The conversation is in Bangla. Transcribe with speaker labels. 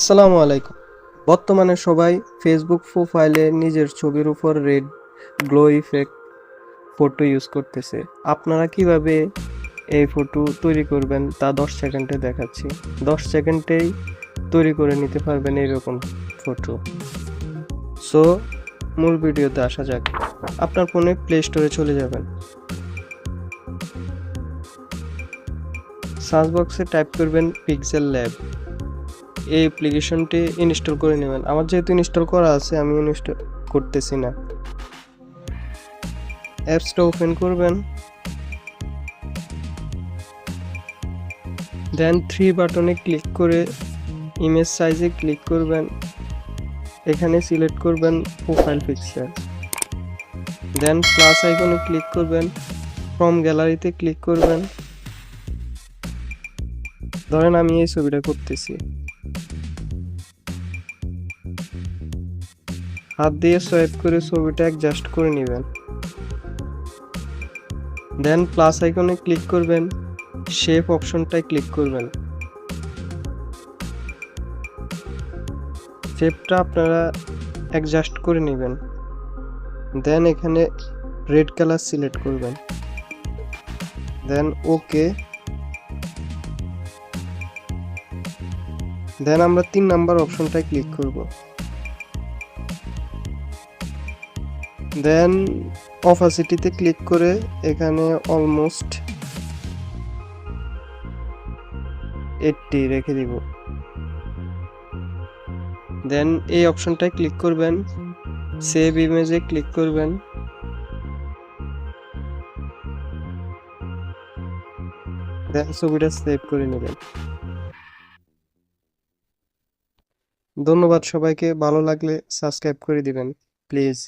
Speaker 1: আসসালামু আলাইকুম। বর্তমানে সবাই ফেসবুক প্রোফাইলে নিজের ছবির উপর red glow effect photo use করতেছে। আপনারা কীভাবে এই ফটো তৈরি করবেন তা দশ সেকেন্ডে দেখাচ্ছি। দশ সেকেন্ডেই তৈরি করে নিতে পারবেন এইরকম ফটো সো মূল ভিডিওতে আসা যাক। আপনার ফোনে প্লে স্টোরে চলে যাবেন। সার্চ বক্সে টাইপ করবেন পিক্সেল ল্যাব এই অ্যাপ্লিকেশনটি ইনস্টল করে নেবেন। আমার যেহেতু ইনস্টল করা আছে, আমি ইনস্টল করতেছি না। অ্যাপসটা ওপেন করবেন। দেন থ্রি বাটনে ক্লিক করে ইমেজ সাইজে ক্লিক করবেন। এখানে সিলেক্ট করবেন প্রোফাইল পিকচার দেন প্লাস আইকনে ক্লিক করবেন। ফ্রম গ্যালারিতে ক্লিক করবেন। ধরেন আমি এই ছবিটা করতেছি। হাত দিয়ে সোয়াইপ করে ছবিটা অ্যাডজাস্ট করে নেবেন। দেন প্লাস আইকনে ক্লিক করবেন শেপ অপশনটায় ক্লিক করবেন। শেপটা আপনারা অ্যাডজাস্ট করে নেবেন। দেন এখানে রেড কালার সিলেক্ট করবেন। দেন ওকে দেন আমরা তিন নাম্বার অপশনটায় ক্লিক করব। দেন অফাসিটিতে ক্লিক করে এখানে অলমোস্ট এইটটি রেখে দিব। দেন এই অপশনটায় ক্লিক করবেন, সেভ ইমেজে ক্লিক করবেন। দেন ছবিটা সেভ করে নেবেন। ধন্যবাদ সবাইকে। ভালো লাগলে সাবস্ক্রাইব করে দিবেন প্লিজ।